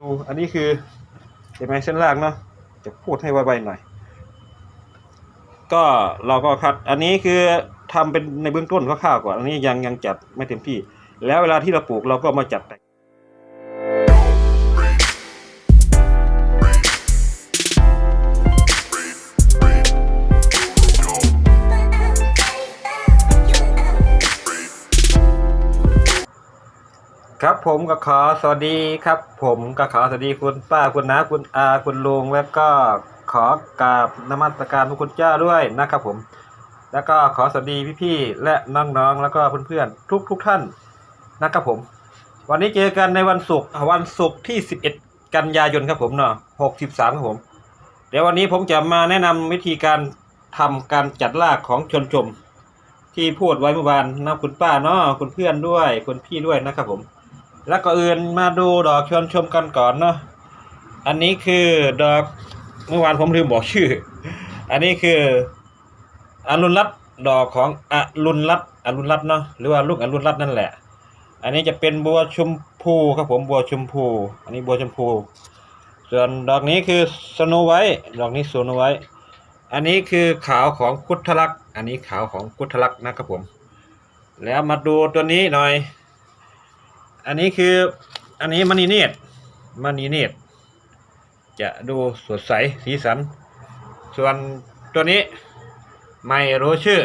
ดูอันนี้คือเห็นไหมเส้นล่างเนาะจะพูดให้ไวๆหน่อย ก็เราก็คัดอันนี้คือทำเป็นในเบื้องต้นคร่าวๆก่อนอันนี้ยังยังจัดไม่เต็มที่ แล้วเวลาที่เราปลูกเราก็มาจัดแต่ง ผมก็ขอสวัสดีครับ ผมก็ขอสวัสดีคุณป้าคุณน้าคุณอาคุณลุงแล้วก็ขอกราบนมัสการพระคุณเจ้าด้วยนะครับผม แล้วก็ขอสวัสดีพี่ๆและน้องๆแล้วก็เพื่อนๆทุกทุกๆท่านนะครับผม วันนี้เจอกันในวันศุกร์วันศุกร์ที่ 11 กันยายนครับผมเนาะ63ครับผม เดี๋ยววันนี้ผมจะมาแนะนำวิธีการทำการจัดรากของชนชมที่พูดไว้เมื่อวานนะคุณป้าเนาะคุณเพื่อนด้วยคุณพี่ด้วยนะครับผม แล้วก็อื่นมาดูดอกชวนชมกันก่อนเนาะอันนี้คือดอกเมื่อวานผมลืมบอกชื่อ อันนี้คืออรุณรัตดอกของอรุณรัตอรุณรัตเนาะหรือว่าลูกอรุณรัตนั่นแหละ อันนี้จะเป็นบัวชมพูครับผมบัวชมพู อันนี้บัวชมพู ส่วนดอกนี้คือสโนไวท์ดอกนี้สโนไวท์อันนี้คือขาวของกุทลักษ์อันนี้ขาวของกุทลักษ์นะครับผม แล้วมาดูตัวนี้หน่อย อันนี้คือ อันนี้มณีเนตรมณีเนตรจะดูสดใสสีสัน ส่วนตัวนี้ไม่รู้ชื่อ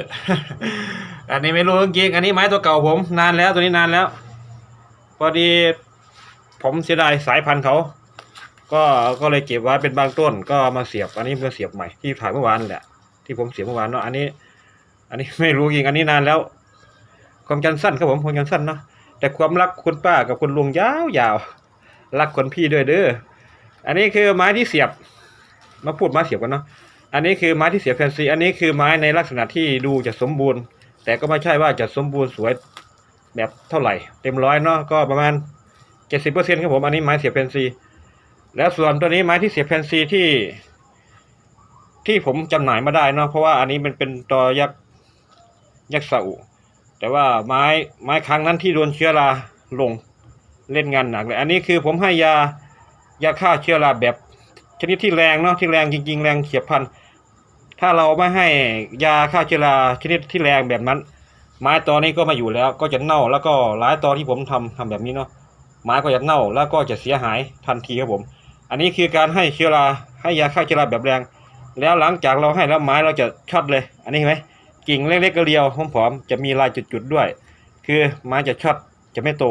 อันนี้ไม่รู้จริงอันนี้ไม้ตัวเก่าผม นานแล้วตัวนี้นานแล้ว พอดีผมเสียดายสายพันธุ์เขา ก็ก็เลยเก็บไว้เป็นบางต้น ก็มาเสียบ อันนี้มาเสียบใหม่ที่ถ่ายเมื่อวานแหละ ที่ผมเสียบเมื่อวานเนาะ อันนี้ อันนี้ไม่รู้จริง อันนี้นานแล้วความจำสั้นครับผมความจำสั้นเนาะ แต่ความรักคุณป้ากับคุณลุงยาวยาวๆรักคนพี่ด้วยเด้ออันนี้คือไม้ที่เสียบ มาพูดไม้เสียบกันเนาะอันนี้คือไม้ที่เสียบแฟนซีอันนี้คือไม้ในลักษณะที่ดูจะสมบูรณ์ แต่ก็ไม่ใช่ว่าจะสมบูรณ์สวยแบบเท่าไหร่ เต็มร้อยเนาะก็ประมาณเจ็ดสิบเปอร์เซ็นต์ครับผมอันนี้ไม้เสียบแฟนซี แล้วส่วนตัวนี้ไม้ที่เสียบแฟนซีที่ ที่ผมจำหน่ายมาได้เนาะเพราะว่าอันนี้มันเป็นตอยักษ์ยักษ์ซาอุ แต่ว่าไม้ไม้ครั้งนั้นที่โดนเชื้อราลงเล่นงานหนักเลย อันนี้คือผมให้ยายาฆ่าเชื้อราแบบชนิดที่แรงเนาะที่แรงจริง ๆ แรงเฉียบพลันถ้าเราไม่ให้ยาฆ่าเชื้อราชนิดที่แรงแบบนั้น ไม้ตอนี้ก็มาอยู่แล้ว ก็จะเน่าแล้วก็หลายตอที่ผมทำทำแบบนี้เนาะไม้ก็จะเน่าแล้วก็จะเสียหายทันทีครับผม อันนี้คือการให้เชื้อราให้ยาฆ่าเชื้อราแบบแรง แล้วหลังจากเราให้แล้วไม้เราจะช็อตเลย อันนี้เห็นไหม กิ่งเล็กๆก็เรียวผอมๆจะมีลายจุดๆด้วย คือไม้จะชอตจะไม่โต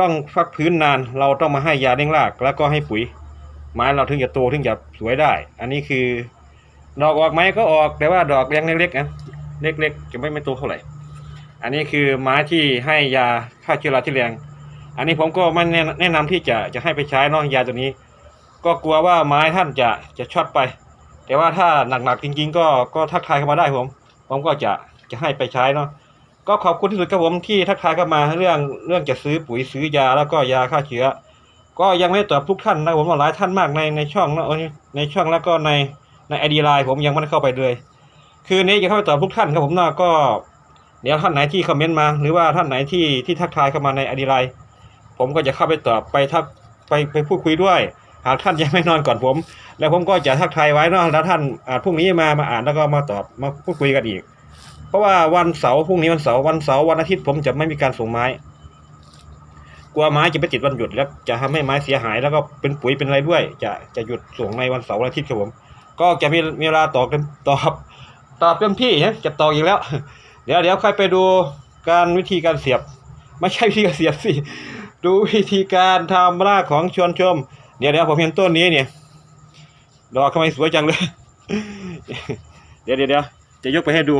ต้องฟักพื้นนานเราต้องมาให้ยาเร่งราก แล้วก็ให้ปุ๋ย ไม้เราถึงจะโตถึงจะสวยได้ อันนี้คือ ดอกออกไหมก็ออกแต่ว่าดอกยังเล็กๆนะเล็กๆ จะไม่ไม่โตเท่าไหร่ อันนี้คือไม้ที่ให้ยาฆ่าเชื้อราที่แรง อันนี้ผมก็ไม่แนะนะนำที่จะจะให้ไปใช้นาะยาตัวนี้ ก็กลัวว่าไม้ท่านจะจะช็อตไป แต่ว่าถ้าหนักๆจริง ๆ ก็ก็ทักทายเข้ามาได้ผม ผมก็จะจะให้ไปใช้เนาะก็ขอบคุณที่สุดครับผมที่ทักทายเข้ามาเรื่องเรื่องจะซื้อปุ๋ยซื้อยาแล้วก็ยาฆ่าเชื้อ ก็ยังไม่ตอบทุกท่านนะผมว่าหลายท่านมากในในช่องเนะในช่องแล้วก็ในในไอดีไลน์ผมยังไม่ได้เข้าไปเลย คือนี้จะเข้าไปตอบทุกท่านครับผมเนาะก็เดี๋ยวท่านไหนที่คอมเมนต์มา หรือว่าท่านไหนที่ที่ทักทายเข้ามาในไอดีไลน์ผมก็จะเข้าไปตอบไปทักไปไปพูดคุยด้วย หากท่านยังไม่นอนก่อนผม แล้วผมก็จะทักทายไว้เนาะแล้วท่านอาจพรุ่งนี้มามาอ่านแล้วก็มาตอบมาพูดคุยกันอีก เพราะว่าวันเสาร์พรุ่งนี้วันเสาร์วันเสาร์วันอาทิตย์ผมจะไม่มีการส่งไม้ กลัวไม้จะไปติดวันหยุดแล้วจะทำให้ไม้เสียหายแล้วก็เป็นปุ๋ยเป็นอะไรด้วย จะจะหยุดส่งในวันเสาร์วันอาทิตย์ครับผม ก็จะมีมีเวลาตอบเต็มตอบตอบเต็มที่นะจะตอบอีกแล้ว เดี๋ยวเดี๋ยวค่อยไปดูการวิธีการเสียบ ไม่ใช่วิธีการเสียบสิดูวิธีการทำรากของชวนชม เดี๋ยวเดี๋ยวผมเห็นต้นนี้เนี่ยดอกทำไมสวยจังเลย เดี๋ยวเดี๋ยวจะยกไปให้ดู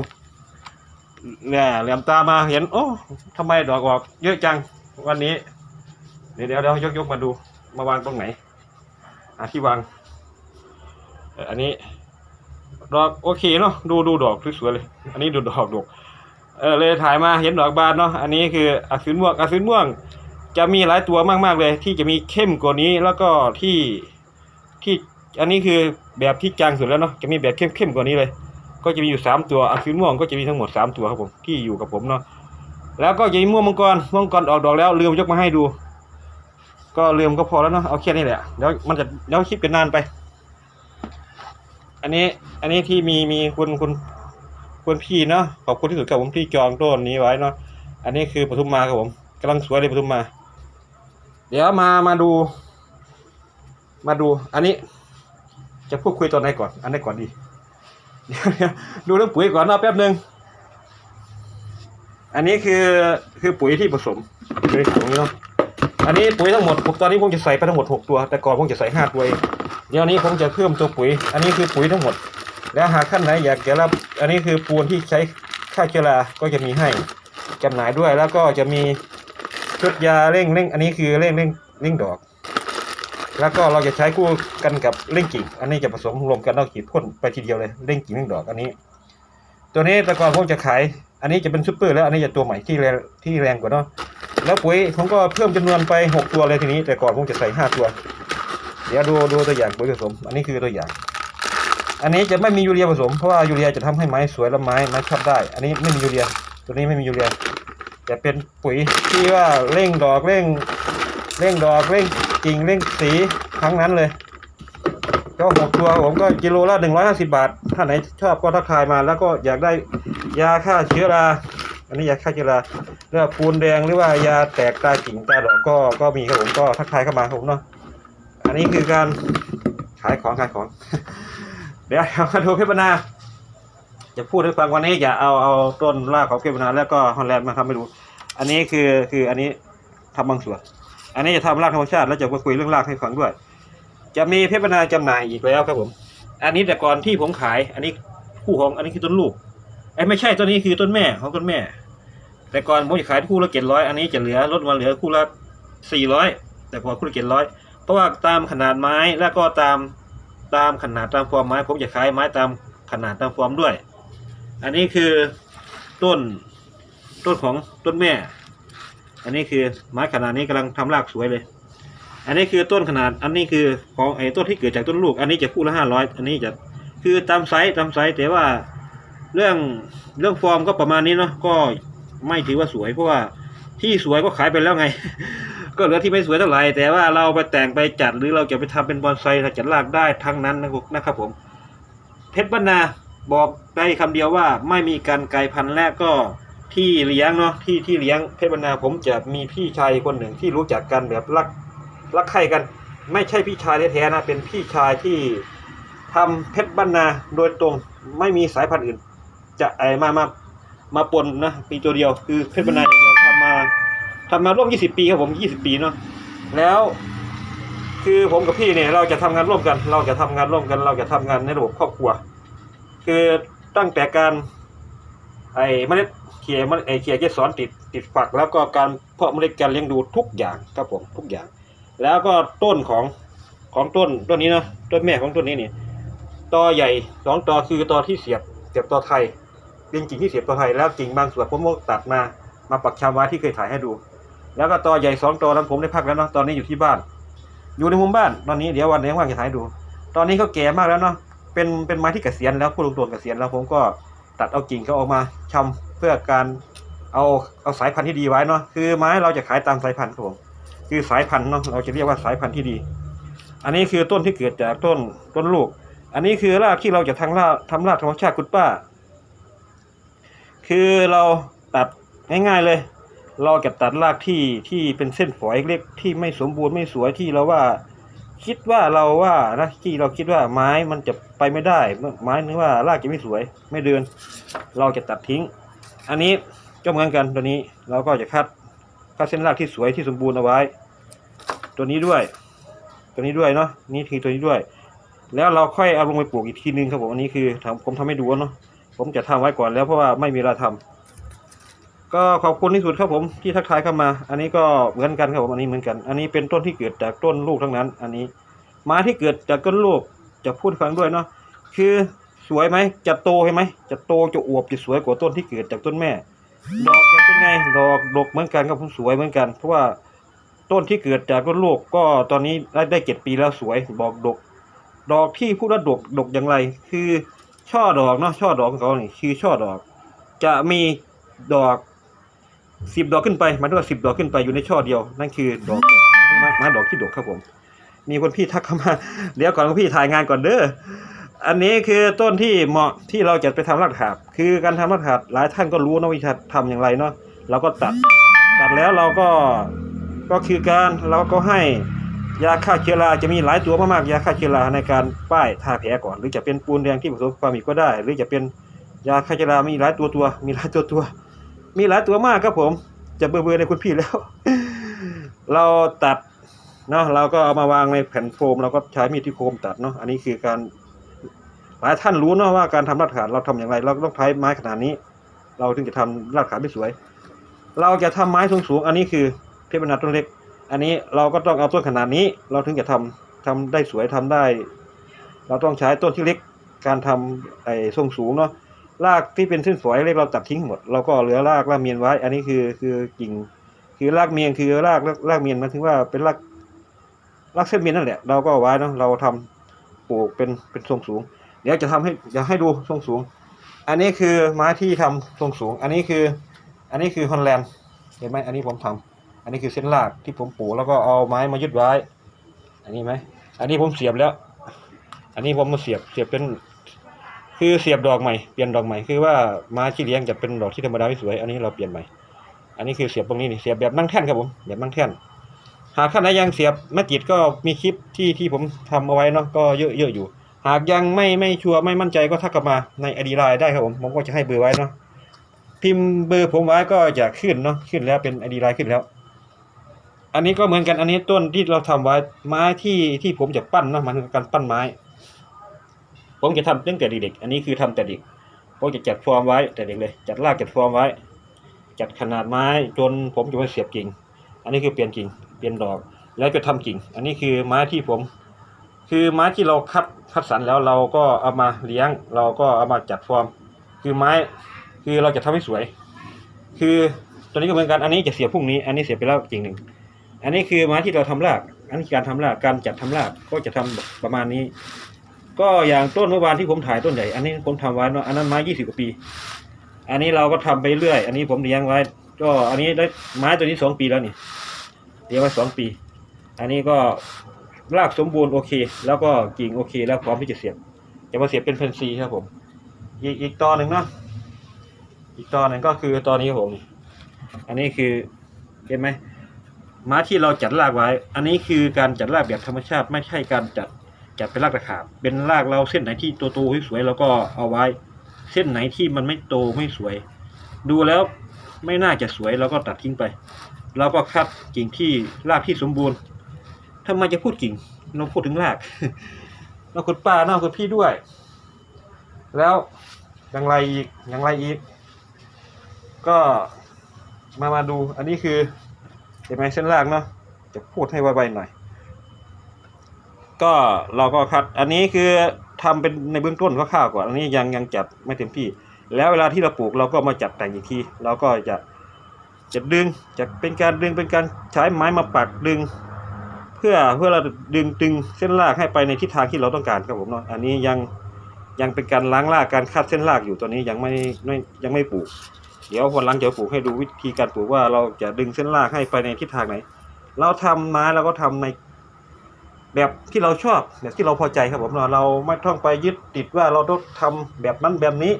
เนี่ยเหลี่ยมตามาเห็น โอ้ทำไมดอกออกเยอะจังวันนี้ เดี๋ยวเดี๋ยวเดี๋ยวยกยกมาดู มาวางตรงไหนอะที่วางอันนี้ ดอกโอเคเนาะดูดูดอกสวยเลย อันนี้ดูดอกดอกเออเลยถ่ายมาเห็นดอกบานเนาะอันนี้คืออักษิณม่วงอักษิณม่วง จะมีหลายตัวมากๆเลย ที่จะมีเข้มกว่านี้แล้วก็ที่ที่อันนี้คือแบบที่จางสุดแล้วเนาะจะมีแบบเข้มเข้มกว่านี้เลย ก็จะมีอยู่สามตัวอักษิณม่วงก็จะมีทั้งหมดสามตัวครับผมที่อยู่กับผมเนาะแล้วก็จะมีม่วงมังกรม่วงมังกรออกดอกแล้วลืมยกมาให้ดูก็ก็ลืมก็พอแล้วเนาะเอาแค่นี้แหละเดี๋ยวมันจะเดี๋ยวคลิปกันนานไป อันนี้อันนี้ที่มีมีคุณคุณคุณพี่เนาะขอบคุณที่สุดครับผมที่จองต้นนี้ไว้เนาะอันนี้คือปทุมมาครับผมกำลังสวยเลยปทุมมา เดี๋ยวมามาดู มาดู อันนี้ จะพูดคุยตอนไหนก่อน อันไหนก่อนดีเดี๋ยวดูเรื่องปุ๋ยก่อนนาะแป๊บหนึ่งอันนี้คือคือปุ๋ยที่ผสมปุ๋ยผสมเนาะอันนี้ปุ๋ยทั้งหมดตอนนี้ผมจะใส่ไปทั้งหมดหกตัว แต่ก่อนผมจะใส่ห้าตัวเองเดี๋ยวนี้ผมจะเพิ่มตัวปุ๋ย อันนี้คือปุ๋ยทั้งหมด แล้วหากท่านไหนอยากจะรับ อันนี้คือปูนที่ใช้ฆ่าเชื้อราก็จะมีให้จำหน่ายด้วย แล้วก็จะมี ชุดยาเร่งเร่งอันนี้คือเร่งเร่งเร่งดอก แล้วก็เราจะใช้คู่กันกับเร่งกิ่ง อันนี้จะผสมรวมกันแล้วขีดพ่นไปทีเดียวเลยเร่งกิ่งเร่งดอกอันนี้ ตัวนี้แต่ก่อนผมจะขาย อันนี้จะเป็นซุปเปอร์แล้วอันนี้จะตัวใหม่ที่แรงที่แรงกว่าเนาะแล้วปุ๋ยผมก็เพิ่มจำนวนไปหกตัวเลยทีนี้ แต่ก่อนผมจะใส่ห้าตัว เดี๋ยวดูดูตัวอย่างปุ๋ยผสม อันนี้คือตัวอย่าง อันนี้จะไม่มียูเรียผสมเพราะว่ายูเรียจะทำให้ไม้สวยและไม้ไม้ชอบได้ อันนี้ไม่มียูเรีย ตัวนี้ไม่มียูเรีย จะเป็นปุ๋ยที่ว่าเร่งดอกเร่งเร่งดอกเร่งกิ่งเร่งสีทั้งนั้นเลยก็หกตัวผมก็กิโลละหนึ่งร้อยห้าสิบาท ถ้าไหนชอบก็ทักทายมา แล้วก็อยากได้ยาฆ่าเชื้อรา อันนี้ยาฆ่าเชื้อราเรื่องปูนแดงหรือว่ายาแตกตากิ่งตาดอกก็ก็มีครับผมก็ทักทายเข้ามาผมเนาะ อันนี้คือการขายของขายของ เดี๋ยวมาดูเพชรบรรณา จะพูดให้ฟังวันนี้อย่าเอาเอาต้นรากของเพชรบรรณาแล้วก็ฮอลแลนด์มาทำให้ดู อันนี้คือคืออันนี้ทำบางส่วน อันนี้จะทำรากธรรมชาติแล้วจะมาคุยเรื่องรากให้ฟังด้วย จะมีเพชรบรรณาจำหน่ายอีกแล้วครับผม อันนี้แต่ก่อนที่ผมขาย อันนี้คู่ของอันนี้คือต้นลูกไอ้ไม่ใช่ต้นนี้คือต้นแม่ของต้นแม่ แต่ก่อนผมจะขายคู่ละเจ็ดร้อยอันนี้จะเหลือลดมาเหลือคู่ละสี่ร้อยแต่พอคู่ละเจ็ดร้อยเพราะว่าตามขนาดไม้แล้วก็ตามตามขนาดตามฟอร์มไม้ผมจะขายไม้ตามขนาดตามฟอร์มด้วย อันนี้คือต้นต้นของต้นแม่ อันนี้คือไม้ขนาดนี้กำลังทำรากสวยเลย อันนี้คือต้นขนาด อันนี้คือของไอ้ต้นที่เกิดจากต้นลูก อันนี้จะคู่ละห้าร้อยอันนี้จะคือตามไซส์ตามไซส์แต่ว่าเรื่องเรื่องฟอร์มก็ประมาณนี้เนาะก็ไม่ถือว่าสวยเพราะว่าที่สวยก็ขายไปแล้วไง ก็เหลือที่ไม่สวยเท่าไหร่แต่ว่าเราไปแต่งไปจัดหรือเราจะไปทำเป็นบอนไซถ้าจัดรากได้ทั้งนั้นนะครับผม เพชรบรรณา บอกได้คำเดียวว่าไม่มีการไกลพันธุ์แรกก็ที่เลี้ยงเนาะที่ที่เลี้ยงเพชรบรรณาผมจะมีพี่ชายคนหนึ่งที่รู้จักกันแบบรักรักใคร่กัน ไม่ใช่พี่ชายแท้ๆนะเป็นพี่ชายที่ทำเพชรบรรณาโดยตรงไม่มีสายพันธุ์อื่น จะไอมามามาปนนะปีตัวเดียวคือเพชรบรรณาอย่างเดียวทำมาทำมาร่วม 20 ปีครับผม 20 ปีเนาะแล้ว คือผมกับพี่เนี่ยเราจะทำงานร่วมกัน เราจะทำงานร่วมกัน เราจะทำงานในระบบครอบครัว คือตั้งแต่การไอ้เมล็ดเขี่ยเมล็ดไอ้เขี่ยเกสรติดติดฝัก แล้วก็การเพาะเมล็ดการเลี้ยงดูทุกอย่างครับผมทุกอย่าง แล้วก็ต้นของของต้นต้นนี้นะต้นแม่ของต้นนี้นี่ตอใหญ่สองตอคือตอที่เสียบเสียบตอไทยเป็นกิ่งที่เสียบตอไทยแล้วกิ่งบางส่วนผมก็ตัดมามาปักชำไว้ที่เคยถ่ายให้ดู แล้วก็ตอใหญ่สองตอนั้นผมได้พักแล้วเนาะตอนนี้อยู่ที่บ้าน อยู่ในมุมบ้านตอนนี้เดี๋ยววันไหนี้ว่างจะถ่ายให้ดู ตอนนี้เขาแก่มากแล้วเนาะ เป็นเป็นไม้ที่เกษียณแล้วพูดตรงๆเกษียณแล้วผมก็ตัดเอากิ่งเขาออกมาชำเพื่อการเอาเอาสายพันธุ์ที่ดีไว้เนาะคือไม้เราจะขายตามสายพันธุ์ครับผมคือสายพันธุ์เนาะเราจะเรียกว่าสายพันธุ์ที่ดี อันนี้คือต้นที่เกิดจากต้นต้นลูก อันนี้คือรากที่เราจะทำรากทำรากธรรมชาติคุณป้า คือเราตัดง่ายๆเลย เราจะตัดรากที่ที่เป็นเส้นฝอยเล็กที่ไม่สมบูรณ์ไม่สวยที่เราว่า คิดว่าเราว่านะที่เราคิดว่าไม้มันจะไปไม่ได้ ไม้นึกว่ารากจะไม่สวย ไม่เดิน เราจะตัดทิ้ง อันนี้ก็เหมือนกันตัวนี้เราก็จะคัดคัดเส้นรากที่สวยที่สมบูรณ์เอาไว้ ตัวนี้ด้วย ตัวนี้ด้วยเนาะนี่คือตัวนี้ด้วย แล้วเราค่อยเอาลงไปปลูกอีกทีนึงครับผมอันนี้คือผมทำให้ดูเนาะผมจะทำไว้ก่อนแล้วเพราะว่าไม่มีเวลาทำ ก็ขอบคุณที่สุดครับผมที่ทักทายเข้ามา อันนี้ก็เหมือนกันครับผมอันนี้เหมือนกัน อันนี้เป็นต้นที่เกิดจากต้นลูกทั้งนั้น อันนี้ไม้ที่เกิดจากต้นลูกจะพูดฟังด้วยเนาะคือสวยไหมจะโตใช่ไหมจะโตจะอวบจะสวยกว่าต้นที่เกิดจากต้นแม่ ดอกจะเป็นไงดอกดกเหมือนกันครับผมสวยเหมือนกัน เพราะว่าต้นที่เกิดจากต้นลูกก็ตอนนี้ได้ได้เจ็ดปีแล้วสวยบอกดก ดอกที่พูดว่าดกดกอย่างไร คือช่อดอกเนาะช่อดอกของเขานี่คือช่อดอก จะมีดอก สิบดอกขึ้นไปหมายถึงว่าสิบดอกขึ้นไปอยู่ในช่อเดียว นั่นคือดอกม้ไม้ดอกที่ดกครับผม มีคนพี่ทักเข้ามา เดี๋ยวก่อนคุณพี่ถ่ายงานก่อนเด้ออันนี้คือต้นที่เหมาะที่เราจะไปทำรากถาบคือการทำรากถาบหลายท่านก็รู้นะวิธีทำอย่างไรเนาะเราก็ตัด ตัดแล้วเราก็ก็คือการเราก็ให้ยาฆ่าเชื้อราจะมีหลายตัวมากๆยาฆ่าเชื้อราในการป้ายทาแผลก่อน หรือจะเป็นปูนแดงที่ผสมความอีกก็ได้ หรือจะเป็นยาฆ่าเชื้อรามีหลายตัวตัว มีหลายตัวตัว มีหลายตัวมากครับผม จะเบื่อเบื่อในคุณพี่แล้ว เราตัดเนาะเราก็เอามาวางในแผ่นโฟมเราก็ใช้มีดที่โฟมตัดเนาะอันนี้คือการหลายท่านรู้เนาะว่าการทำรากฐานเราทำอย่างไร เราต้องใช้ไม้ขนาดนี้ เราถึงจะทำรากฐานที่สวย เราจะทำไม้สูงๆอันนี้คือเทพนาต้นเล็ก อันนี้เราก็ต้องเอาต้นขนาดนี้ เราถึงจะทำทำได้สวยทำได้ เราต้องใช้ต้นที่เล็กการทำไอ้ทรงสูงเนาะ รากที่เป็นเส้นฝอยเล็กเราตัดทิ้งหมด เราก็เหลือรากรากเมียนไว้ อันนี้คือคือกิ่ง คือรากเมียนคือรากรากเมียนหมายถึงว่าเป็นรากรากเส้นเมียนนั่นแหละ เราก็ไว้เนาะเราทำปลูกเป็นเป็นทรงสูง เดี๋ยวจะทำให้อยากให้ดูทรงสูง อันนี้คือไม้ที่ทำทรงสูง อันนี้คือ อันนี้คือฮอนแลนด์เห็นไหมอันนี้ผมทำอันนี้คือเส้นรากที่ผมปลูกแล้วก็เอาไม้มายึดไว้ อันนี้ไหมอันนี้ผมเสียบแล้ว อันนี้ผมมาเสียบเสียบเป็น คือเสียบดอกใหม่เปลี่ยนดอกใหม่คือว่าไม้ที่เลี้ยงจะเป็นดอกที่ธรรมดาไม่สวย อันนี้เราเปลี่ยนใหม่ อันนี้คือเสียบตรงนี้นี่เสียบแบบนั่งแท่นครับผมแบบนั่งแท่น หากท่านใดยังเสียบไม่ติดก็มีคลิปที่ที่ผมทำเอาไว้เนาะก็เยอะเยอะอยู่ หากยังไม่ไม่ชัวร์ไม่มั่นใจก็ทักกลับมาในอดีไลน์ได้ครับผมผมก็จะให้เบอร์ไว้เนาะพิมพ์เบอร์ผมไว้ก็จะขึ้นเนาะขึ้นแล้วเป็นอดีไลน์ขึ้นแล้ว อันนี้ก็เหมือนกันอันนี้ต้นที่เราทำไว้ไม้ที่ที่ผมจะปั้นเนาะมันคือการปั้นไม้ ผมจะทำตั้งแต่เด็กๆอันนี้คือทำแต่เด็กผมจะจัดฟอร์มไว้แต่เด็กเลย จัดรากจัดฟอร์มไว้ จัดขนาดไม้จนผมจะไปเสียบกิ่ง อันนี้คือเปลี่ยนกิ่งเปลี่ยนดอก แล้วจะทำกิ่ง อันนี้คือไม้ที่ผม คือไม้ที่เราคัดคัดสรรแล้วเราก็เอามาเลี้ยง เราก็เอามาจัดฟอร์ม คือไม้คือเราจะทำให้สวย คือตัวนี้ก็เหมือนกันอันนี้จะเสียบพรุ่งนี้ อันนี้เสียบไปแล้วกิ่งหนึ่งอันนี้คือไม้ที่เราทำรากอันนี้การทำรากการจัดทำรากก็จะทำประมาณนี้ ก็อย่างต้นเมื่อวานที่ผมถ่ายต้นใหญ่ อันนี้ผมทำไว้เนอะอันนั้นไม้ยี่สิบกว่าปี อันนี้เราก็ทำไปเรื่อย อันนี้ผมเลี้ยงไว้ ก็อันนี้ได้ไม้ตัวนี้สองปีแล้วนี่เลี้ยงไว้สองปี อันนี้ก็รากสมบูรณ์โอเค แล้วก็กิ่งโอเค แล้วพร้อมที่จะเสียบจะมาเสียบเป็นเพนซีครับผมอีกอีกตอนหนึ่งเนาะอีกตอนหนึ่งก็คือตอนนี้ครับผม อันนี้คือเห็นไหมม้าที่เราจัดรากไว้ อันนี้คือการจัดรากแบบธรรมชาติไม่ใช่การจัด จัดเป็นรากตะขาบเป็นรากเราเส้นไหนที่โตๆสวยๆเราก็เอาไว้ เส้นไหนที่มันไม่โตไม่สวย ดูแล้วไม่น่าจะสวยเราก็ตัดทิ้งไปเราก็คัดกิ่งที่รากที่สมบูรณ์ทำไมจะพูดกิ่งเราพูดถึงรากเราคุณป้าเนาคุณพี่ด้วย แล้วอย่างไรอีกอย่างไรอีก ก็มามาดูอันนี้คือเห็นไหมเส้นรากเนาะจะพูดให้ไวๆหน่อย ก็เราก็คัดอันนี้คือทำเป็นในเบื้องต้นคร่าวๆก่อนอันนี้ยังยังจัดไม่เต็มที่ แล้วเวลาที่เราปลูกเราก็มาจัดแต่งอีกทีเราก็จะจะดึงจะเป็นการดึงเป็นการใช้ไม้มาปักดึง เพื่อเพื่อเราดึงดึงเส้นรากให้ไปในทิศทางที่เราต้องการครับผมเนาะอันนี้ยังยังเป็นการล้างรากการคัดเส้นรากอยู่ตัวนี้ยังไม่ไม่ยังไม่ปลูก เดี๋ยววันหลังจะปลูกให้ดูวิธีการปลูกว่าเราจะดึงเส้นรากให้ไปในทิศทางไหน เราทำไม้เราก็ทำใน แบบที่เราชอบแบบที่เราพอใจครับผมเนาะเราไม่ต้องไปยึดติดว่าเราต้องทำแบบนั้นแบบนี้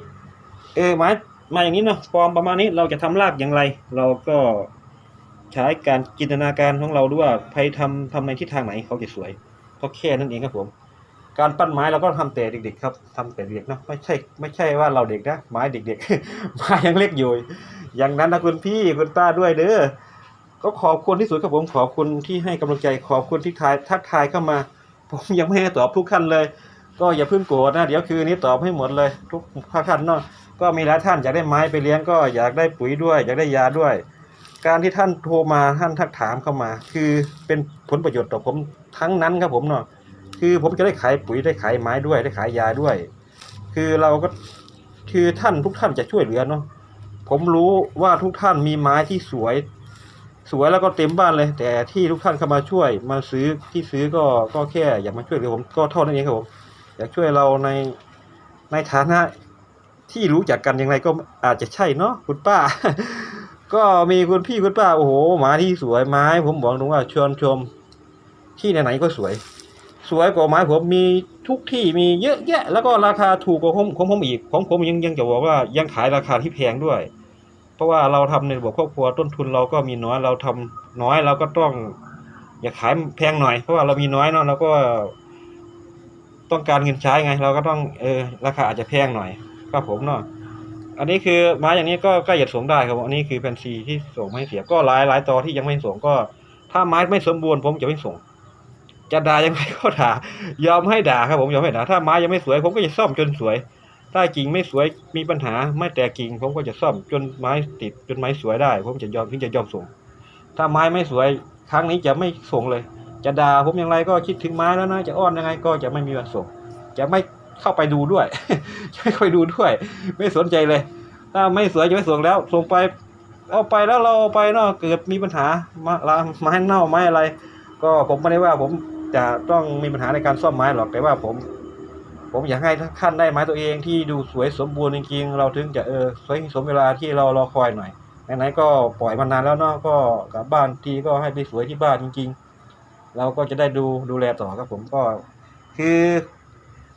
เออไม้มาอย่างนี้เนาะฟอร์มประมาณนี้เราจะทำรากอย่างไร เราก็ใช้การจินตนาการของเราด้วยว่าใครทำทำในทิศทางไหนเขาจะสวยก็แค่นั้นเองครับผม การปั้นไม้เราก็ทำแต่เด็กๆครับทำแต่เด็กเนาะไม่ใช่ไม่ใช่ว่าเราเด็กนะไม้เด็กๆไม้ยังเล็กอยู่ อย่างนั้นนะคุณพี่คุณป้าด้วยเด้อ ก็ขอบคุณที่สุดครับผมขอบคุณที่ให้กำลังใจขอบคุณที่ทายทักทายเข้ามา ผมยังไม่ได้ตอบทุกท่านเลย ก็อย่าเพิ่งโกรธนะ เดี๋ยวคืนนี้ตอบให้หมดเลย ทุกท่านเนาะก็มีหลายท่านอยากได้ไม้ไปเลี้ยงก็อยากได้ปุ๋ยด้วย อยากได้ยาด้วย การที่ท่านโทรมาท่านทักถามเข้ามา คือเป็นผลประโยชน์ต่อผมทั้งนั้นครับผมเนาะคือผมจะได้ขายปุ๋ยได้ขายไม้ด้วยได้ขายยาด้วย คือเราก็คือท่านทุกท่านจะช่วยเหลือเนาะผมรู้ว่าทุกท่านมีไม้ที่สวย สวยแล้วก็เต็มบ้านเลย แต่ที่ทุกท่านเข้ามาช่วยมาซื้อที่ซื้อก็ก็แค่อยากมาช่วยเหลือผมก็เท่านั้นเองครับผมอยากช่วยเราในในฐานะที่รู้จักกันอย่างไรก็อาจจะใช่เนาะคุณป้า ก็มีคุณพี่คุณป้าโอ้โหหมาที่สวยไม้ผมบอกตรงว่าชวนชม ที่ไหนๆก็สวย สวยกว่าไม้ผมมีทุกที่มีเยอะแยะ แล้วก็ราคาถูกกว่าของของผมอีกของผมยังยังจะบอกว่ายังขายราคาที่แพงด้วย ราะว่าเราทำในระบบครอบครัวต้นทุนเราก็มีน้อยเราทำน้อยเราก็ต้อง อย่าขายแพงหน่อย เพราะว่าเรามีน้อยเนาะเราก็ ต้องการเงินใช้ไง เราก็ต้องเออราคาอาจจะแพงหน่อยครับผมเนาะอันนี้คือไม้อย่างนี้ก็ใกล้จะส่งได้ครับ อันนี้คือแผ่นซีที่ส่งไม่เสียก็หลายหลายตอที่ยังไม่ส่งก็ ถ้าไม้ไม่สมบูรณ์ผมจะไม่ส่ง จะด่ายังไงก็ด่ายอมให้ด่าครับผมยอมให้ด่าถ้าไม้ยังไม่สวย ผมก็จะซ่อมจนสวย ถ้ากิ่งไม่สวยมีปัญหาไม่แตกกิ่ง ผมก็จะซ่อมจนไม้ติดจนไม้สวยได้ ผมจะยอมถึงจะยอมส่ง ถ้าไม้ไม่สวยครั้งนี้จะไม่ส่งเลย จะด่าผมอย่างไรก็คิดถึงไม้แล้วนะจะอ้อนยังไงก็จะไม่มีวันส่ง จะไม่เข้าไปดูด้วยจะไม่ค่อยดูด้วย ไม่สนใจเลย ถ้าไม่สวยจะไม่ส่งแล้ว ส่งไป เอาไปแล้วเราไปเนาะเกิดมีปัญหามาละไม้เน่าไม้อะไร ก็ผมไม่ได้ว่าผมจะต้องมีปัญหาในการซ่อมไม้หรอกแต่ว่าผม ผมอยากให้ท่านได้ไม้ตัวเองที่ดูสวยสมบูรณ์จริงๆ เราถึงจะเออสวยสมเวลาที่เรารอคอยหน่อยไหนๆก็ปล่อยมานานแล้วเนาะก็กลับบ้านทีก็ให้ไปสวยที่บ้านจริง ๆ เราก็จะได้ดูดูแลต่อครับผมก็คือ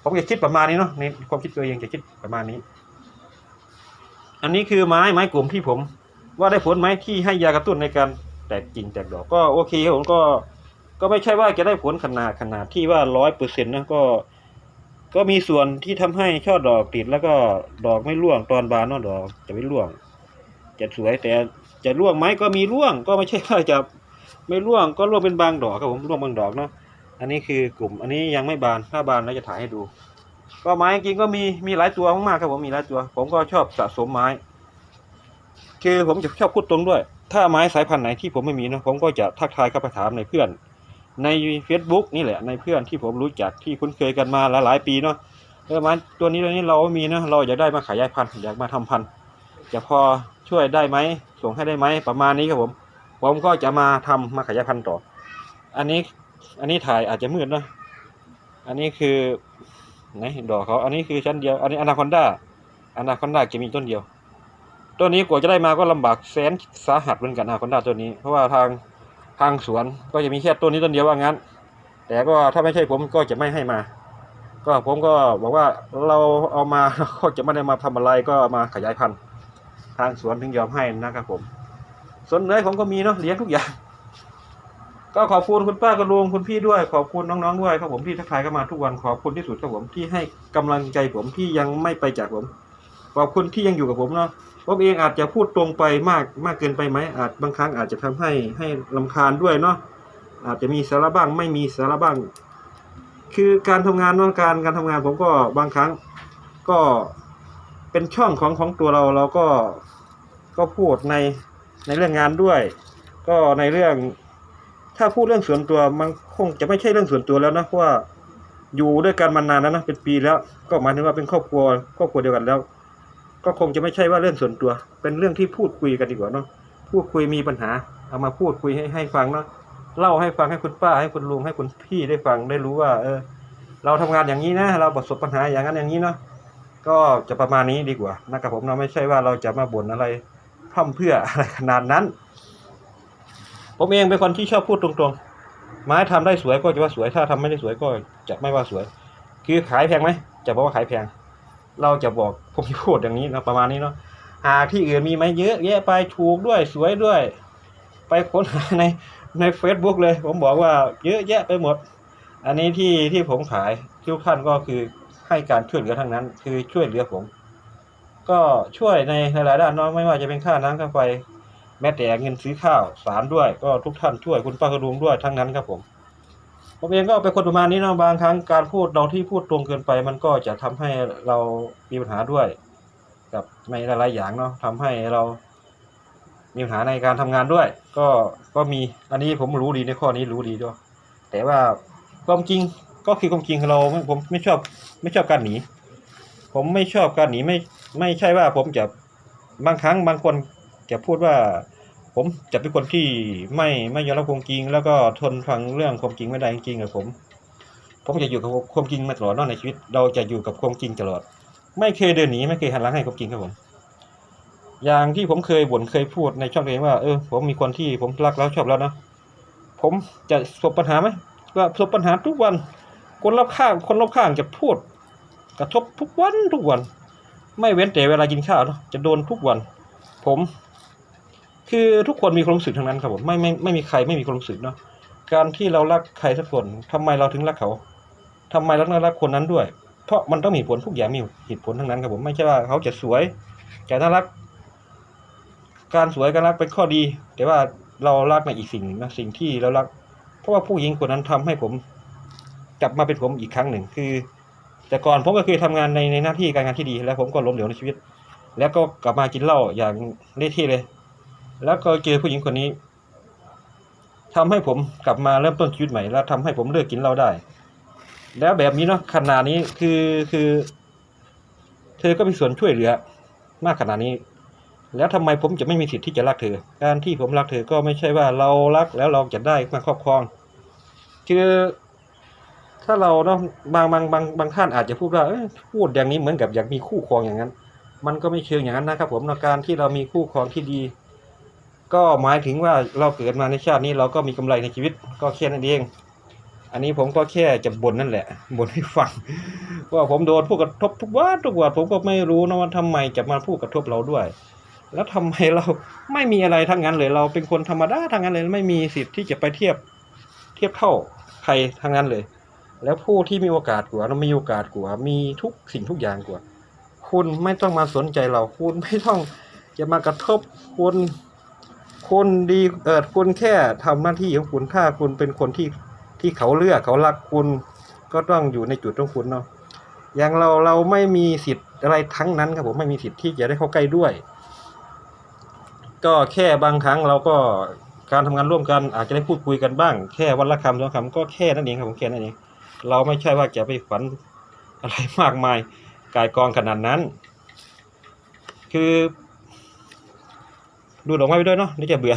ผมจะคิดประมาณนี้เนาะในความคิดตัวเองจะคิดประมาณนี้ อันนี้คือไม้ไม้กลุ่มที่ผม ว่าได้ผลไหมที่ให้ยากระตุ้นในการแตกกิ่งแตกดอกก็โอเคผมก็ ก็ไม่ใช่ว่าจะได้ผลขนาดขนาดที่ว่าร้อยเปอร์เซ็นต์นะก็ ก็มีส่วนที่ทำให้ช่อดอกติดแล้วก็ดอกไม่ร่วงตอนบานเนอะดอกจะไม่ร่วง จะสวยแต่จะร่วงไหมก็มีร่วงก็ไม่ใช่ว่าจะไม่ร่วงก็ร่วงเป็นบางดอกครับผมร่วงบางดอกเนาะอันนี้คือกลุ่มอันนี้ยังไม่บานถ้าบานแล้วจะถ่ายให้ดู ก็ไม้จริงก็มีมีหลายตัวมากๆครับผมมีหลายตัว ผมก็ชอบสะสมไม้ คือผมจะชอบพูดตรงด้วย ถ้าไม้สายพันธุ์ไหนที่ผมไม่มีเนะผมก็จะทักทายเข้าไปถามในเพื่อน ใน Facebook นี่แหละในเพื่อนที่ผมรู้จักที่คุ้นเคยกันมาหลายๆปีเนาะเออไม้ตัวนี้ตัวนี้เราไม่มีเนอะเราอยากได้มาขยายพันธุ์อยากมาทำพันธุ์จะพอช่วยได้ไหมส่งให้ได้ไหมประมาณนี้ครับผม ผมก็จะมาทำมาขยายพันธุ์ต่อ อันนี้อันนี้ถ่ายอาจจะมืดเนอะอันนี้คือไหนดอกเขาอันนี้คือชั้นเดียว อันนี้อนาคอนดาอนาคอนดาจะมีต้นเดียวต้นนี้กว่าจะได้มาก็ลำบากแสนสาหัสเหมือนกันอนาคอนดาตัวนี้ เพราะว่าทาง ทางสวนก็จะมีแค่ต้นนี้ต้นเดียวว่างั้น แต่ก็ถ้าไม่ใช่ผมก็จะไม่ให้มา ก็ผมก็บอกว่าเราเอามาก็จะไม่ได้มาทำอะไรก็มาขยายพันธุ์ทางสวนถึงยอมให้นะครับผมส่วนเนื้อผมก็มีเนาะเลี้ยงทุกอย่าง ก็ขอบคุณคุณป้าคุณลุงคุณพี่ด้วย ขอบคุณน้องๆด้วยครับผมที่ทักทายเข้ามาทุกวันขอบคุณที่สุดครับผมที่ให้กำลังใจผมที่ยังไม่ไปจากผม ขอบคุณที่ยังอยู่กับผมเนาะผมเองอาจจะพูดตรงไปมากมากเกินไปไหมอาจบางครั้งอาจจะทำให้ให้ลำคาญด้วยเนาะอาจจะมีสาระบ้างไม่มีสาระบ้าง คือการทำงานเนาะการการทำงานผมก็บางครั้งก็เป็นช่องของของตัวเราเราก็ก็พูดในในเรื่องงานด้วย ก็ในเรื่อง ถ้าพูดเรื่องส่วนตัวมันคงจะไม่ใช่เรื่องส่วนตัวแล้วนะเพราะว่าอยู่ด้วยกันมานานแล้วนะเป็นปีแล้ว ก็หมายถึงว่าเป็นครอบครัวครอบครัวเดียวกันแล้ว ก็คงจะไม่ใช่ว่าเรื่องส่วนตัว เป็นเรื่องที่พูดคุยกันดีกว่าเนาะพูดคุยมีปัญหา เอามาพูดคุยให้ให้ฟังเนาะเล่าให้ฟังให้คุณป้าให้คุณลุงให้คุณพี่ได้ฟังได้รู้ว่า เออ เราทำงานอย่างนี้นะ เราประสบปัญหาอย่างนั้นอย่างนี้เนาะก็จะประมาณนี้ดีกว่านะครับผมเราไม่ใช่ว่าเราจะมาบ่นอะไรพร่ำเพื่ออะไรขนาดนั้น ผมเองเป็นคนที่ชอบพูดตรงๆ ไม้ทำได้สวยก็จะว่าสวยถ้าทำไม่ได้สวยก็จะไม่ว่าสวย คือขายแพงไหมจะบอกว่าขายแพง เราจะบอกผมจะพูดอย่างนี้นะประมาณนี้เนาะหาที่อื่นมีไหมเยอะแยะไปถูกด้วยสวยด้วย ไปค้นหาในใน Facebook เลย ผมบอกว่าเยอะแยะไปหมด อันนี้ที่ที่ผมขายทุกท่านก็คือให้การช่วยเหลือทั้งนั้น คือช่วยเหลือผม ก็ช่วยในหลายด้านเนาะไม่ว่าจะเป็นค่าน้ำค่าไฟ แม้แต่เงินซื้อข้าวสารด้วย ก็ทุกท่านช่วยคุณป้าคุณลุงด้วยทั้งนั้นครับผม ผมเองก็เป็นคนประมาณนี้เนาะบางครั้งการพูดเราที่พูดตรงเกินไป มันก็จะทำให้เรามีปัญหาด้วย กับในหลายๆอย่างเนาะทำให้เรา มีปัญหาในการทำงานด้วย ก็ก็มีอันนี้ผมรู้ดีในข้อนี้รู้ดีด้วย แต่ว่าความจริงก็คือความจริงของเราผมไม่ชอบไม่ชอบการหนี ผมไม่ชอบการหนีไม่ไม่ใช่ว่าผมจะบางครั้งบางคนจะพูดว่า ผมจะเป็นคนที่ไม่ไม่ยอมรับความจริง แล้วก็ทนฟังเรื่องความจริงไม่ได้จริงๆอะผม ผมจะอยู่กับความจริงมาตลอดนอกในชีวิต เราจะอยู่กับความจริงตลอด ไม่เคยเดินหนีไม่เคยหันหลังให้ความจริงครับผม อย่างที่ผมเคยบ่นเคยพูดในช่องเองว่าเออผมมีคนที่ผมรักแล้วชอบแล้วนะผมจะประสบปัญหาไหมว่าประสบปัญหาทุกวันคนรอบข้างคนรอบข้างจะพูด กระทบทุกวันทุกวัน ไม่เว้นแต่เวลากินข้าวเนาะจะโดนทุกวัน ผม คือทุกคนมีความรู้สึกทั้งนั้นครับผมไม่ไม่ไม่มีใครไม่มีความรู้สึกเนาะการที่เรารักใครสักคนทำไมเราถึงรักเขาทำไมเราต้องรักคนนั้นด้วย เพราะมันต้องมีผลทุกอย่างมีเหตุผลทั้งนั้นครับผมไม่ใช่ว่าเขาจะสวยจะน่ารัก การสวยการรักเป็นข้อดี แต่ว่าเรารักในอีกสิ่งนะสิ่งที่เรารัก เพราะว่าผู้หญิงคนนั้นทำให้ผมกลับมาเป็นผมอีกครั้งหนึ่งคือ แต่ก่อนผมก็เคยทำงานในในหน้าที่การงานที่ดี แล้วผมก็ล้มเหลวในชีวิต แล้วก็กลับมากินเหล้าอย่างเละเทะเลย แล้วก็เจอผู้หญิงคนนี้ทำให้ผมกลับมาเริ่มต้นชีวิตใหม่ แล้วทำให้ผมเลิกกินเหล้าได้ แล้วแบบนี้เนาะขนาดนี้คือคือ เธอก็มีส่วนช่วยเหลือ มากขนาดนี้ แล้วทำไมผมจะไม่มีสิทธิ์ที่จะรักเธอ การที่ผมรักเธอก็ไม่ใช่ว่าเรารักแล้วเราจะได้มาครอบครอง คือถ้าเราเนาะบางบางบางบางท่านอาจจะพูดว่าพูดอย่างนี้เหมือนกับอยากมีคู่ครองอย่างนั้น มันก็ไม่เชิงอย่างนั้นนะครับ ผมในการที่เรามีคู่ครองที่ดี ก็หมายถึงว่าเราเกิดมาในชาตินี้เราก็มีกำไรในชีวิตก็แค่นั้นเอง อันนี้ผมก็แค่จะบ่นนั่นแหละบ่นให้ฟังว่าผมโดนผู้กระทบทุกวันทุกวันผมก็ไม่รู้นะว่าทำไมจะมาผู้กระทบเราด้วย แล้วทำไมเราไม่มีอะไรทั้งนั้นเลย เราเป็นคนธรรมดาทั้งนั้นเลยไม่มีสิทธิ์ที่จะไปเทียบเทียบเท่าใครทั้งนั้นเลย แล้วผู้ที่มีโอกาสกว่าเรามีโอกาสกว่ามีทุกสิ่งทุกอย่างกว่า คุณไม่ต้องมาสนใจเราคุณไม่ต้องจะมากระทบคุณ คุณดีเออคุณแค่ทำหน้าที่ของคุณถ้าคุณเป็นคนที่ที่เขาเลือกเขารักคุณ ก็ต้องอยู่ในจุดของคุณเนาะอย่างเราเราไม่มีสิทธิ์อะไรทั้งนั้นครับผมไม่มีสิทธิ์ที่จะได้เข้าใกล้ด้วย ก็แค่บางครั้งเราก็การทำงานร่วมกันอาจจะได้พูดคุยกันบ้าง แค่วันละคำสองคำก็แค่นั้นเองครับผมแค่นั้นเองเราไม่ใช่ว่าจะไปฝันอะไรมากมายกายกองขนาดนั้น คือ ดูดอกไม้ไปด้วยเนาะนี่จะเบื่อ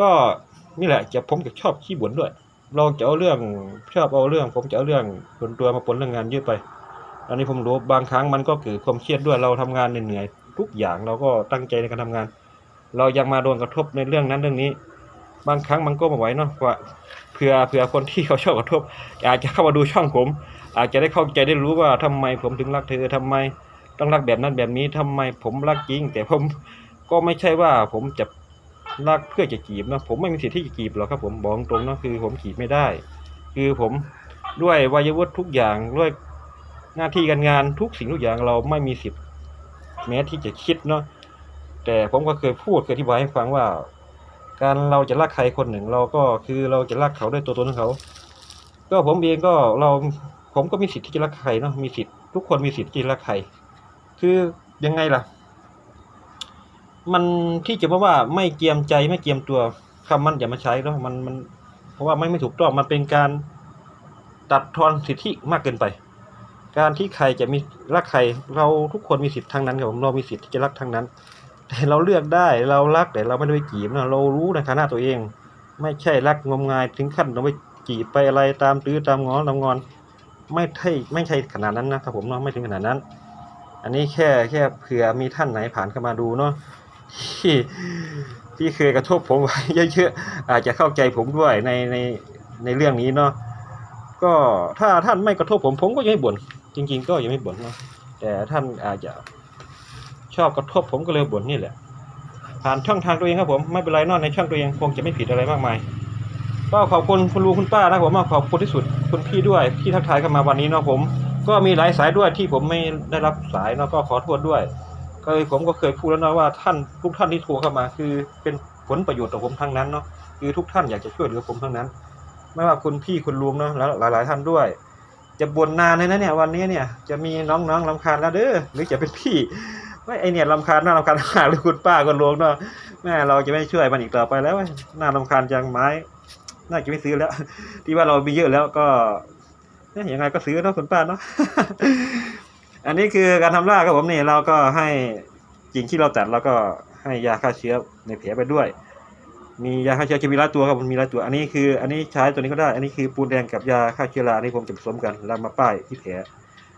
ก็นี่แหละจะผมจะชอบขี้บ่นด้วย เราจะเอาเรื่องชอบเอาเรื่อง ผมจะเอาเรื่องส่วนตัวมาปนเรื่องงานเยอะไป อันนี้ผมรู้บางครั้งมันก็เกิดความเครียดด้วยเราทำงานเหนื่อยทุกอย่างเราก็ตั้งใจในการทำงาน เรายังมาโดนกระทบในเรื่องนั้นเรื่องนี้ บางครั้งมันก็ม่ไหวเนาะว่าเผื่อเผื่อคนที่เขาชอบกระทบ อาจจะเข้ามาดูช่องผม อาจจะได้เข้าใจได้รู้ว่าทำไมผมถึงรักเธอทำไม ต้องรักแบบนั้นแบบนี้ทำไมผมรักจริง แต่ผม ก็ไม่ใช่ว่าผมจะรักเพื่อจะจีบนะผมไม่มีสิทธิ์ที่จะจีบหรอกครับ ผมบอกตรงนะคือ ผมจีบไม่ได้ คือผมด้วยวัยวุฒิทุกอย่างด้วยหน้าที่การงานทุกสิ่งทุกอย่างเราไม่มีสิทธิ์แม้ที่จะคิดเนาะแต่ผมก็เคยพูดเคยอธิบายให้ฟังว่า การเราจะรักใครคนหนึ่ง เราก็คือเราจะรักเขาด้วยตัวตนของเขา ก็ผมเองก็เราผมก็มีสิทธิ์ที่จะรักใครเนาะมีสิทธิ์ทุกคนมีสิทธิ์ที่จะรักใครคือยังไงล่ะ มันที่จะบอกว่าไม่เกียมใจไม่เกียมตัวคำมันอย่ามาใช้เนาะมันมัน เพราะว่าไม่ไม่ถูกต้องมันเป็นการตัดทอนสิทธิมากเกินไป การที่ใครจะมีรักใครเราทุกคนมีสิทธิ์ทั้งนั้นครับผมเรามีสิทธิ์ที่จะรักทั้งนั้น แต่เราเลือกได้เรารักแต่เราไม่ได้ไปจีบนะเรารู้ในฐานะตัวเอง ไม่ใช่รักงมงายถึงขั้นเราไปจีบไปอะไรตามตื้อตามง้อตามงอน ไม่ใช่ไม่ใช่ขนาดนั้นนะครับผมเนาะไม่ถึงขนาดนั้น อันนี้แค่แค่เผื่อมีท่านไหนผ่านเข้ามาดูเนาะ ที่ที่เคยกระทบผมไว้เยอะๆอาจจะเข้าใจผมด้วยในในในเรื่องนี้เนาะก็ถ้าท่านไม่กระทบผมผมก็ยังไม่บ่นจริง ๆ ก็ยังไม่บ่นเนาะแต่ท่านอาจจะชอบกระทบผมก็เลยบ่นนี่แหละ ผ่านช่องทางตัวเองครับผมไม่เป็นไรนอกในช่องตัวเองคงจะไม่ผิดอะไรมากมายก็ขอบคุณคุณลุงคุณป้านะครับผมขอบคุณที่สุดคุณพี่ด้วยที่ทักทายเข้ามาวันนี้เนาะผม ก็มีหลายสายด้วยที่ผมไม่ได้รับสายเนาะก็ขอโทษด้วย ก็ผมก็เคยพูดแล้วนะว่าท่านทุกท่านที่โทรเข้ามา คือเป็นผลประโยชน์ต่อผมทั้งนั้นเนาะคือทุกท่านอยากจะช่วยเหลือผมทั้งนั้น ไม่ว่าคุณพี่คุณลุงเนาะแล้วหลาย ๆ ท่านด้วย จะบ่นนานเลยนะเนี่ยวันนี้เนี่ยจะมีน้องๆลำคาญแล้วเด้อหรือจะเป็นพี่ไม่ไอเนี่ยลำคาญน่ารำคาญมาหรือคุณป้าคุณลุงเนาะแม่เราจะไม่ช่วยมันอีกต่อไปแล้วเว้ยน่ารำคาญจังไม้ น่าจะไม่ซื้อแล้ว ที่ว่าเรามีเยอะแล้วก็เนี่ยยังไงก็ซื้อเนาะคุณป้าเนาะ อันนี้คือการทำล่าครับผมนี่เราก็ให้จริงที่เราตัดเราก็ให้ยาฆ่าเชื้อในแผลไปด้วย มียาฆ่าเชื้อจะมีลายตัวครับมันมีลายตัว อันนี้คือ อันนี้ใช้ตัวนี้ก็ได้ อันนี้คือปูนแดงกับยาฆ่าเชื้อราอันนี้ผมจะผสมกันแล้วมาป้ายที่แผล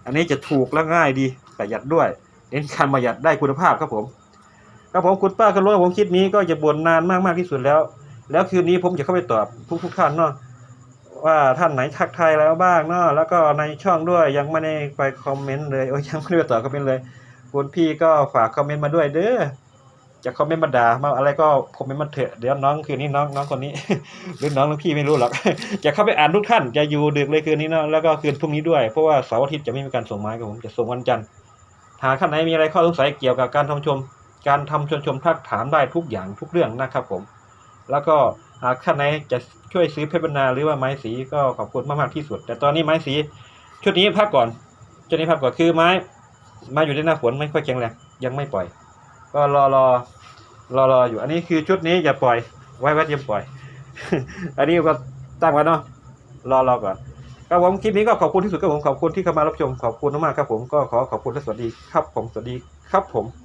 อันนี้จะถูกและง่ายดีประหยัดด้วยเน้นการประหยัดได้คุณภาพครับผมครับผมคุณป้าคุณลุงผมคลิปนี้ก็จะบ่นนานมากๆที่สุดแล้ว แล้วคืนนี้ผมจะเข้าไปตอบทุกทุกๆท่านเนาะ ว่าท่านไหนทักทายแล้วบ้างเนาะแล้วก็ในช่องด้วยยังไม่ได้ไปคอมเมนต์เลยโอ้ยยังไม่ได้ไปตอบคอมเมนต์เลย คุณพี่ก็ฝากคอมเมนต์มาด้วยเด้อจะคอมเมนต์มาด่ามาอะไรก็คอมเมนต์มาเถอะเดี๋ยวน้องคืนนี้น้องน้องคนนี้หรือน้องหรือพี่ไม่รู้หรอกจะเข้าไปอ่านทุกท่านจะอยู่ดึกเลยคืนนี้เนาะแล้วก็คืนพรุ่งนี้ด้วยเพราะว่าเสาร์อาทิตย์จะไม่มีการส่งไม้กับผมจะส่งวันจันทร์หากท่านไหนมีอะไรข้อสงสัยเกี่ยวกับการทำชม การทำชวนชมทักถามได้ทุกอย่างทุกเรื่องนะครับผม แล้วก็หากท่านไหนจะ ช่วยซื้อเพชรบรรณาหรือว่าไม้สีก็ขอบคุณมากๆที่สุด แต่ตอนนี้ไม้สี ชุดนี้พักก่อนชุดนี้พักก่อนคือไม้ไมาอยู่ในหน้าฝนไม่ค่อยแข็งแรงยังไม่ปล่อย ก็รอรอรอรออยู่ อันนี้คือชุดนี้อย่าปล่อย ไว้ไว้เตรียมปล่อย อันนี้ก็ตั้งไว้เนาะรอรอก่อนครับผมคลิปนี้ก็ขอบคุณที่สุดครับผมขอบคุณที่เข้ามารับชมขอบคุณมากๆครับผมก็ขอขอบคุณและสวัสดีครับผมสวัสดีครับผม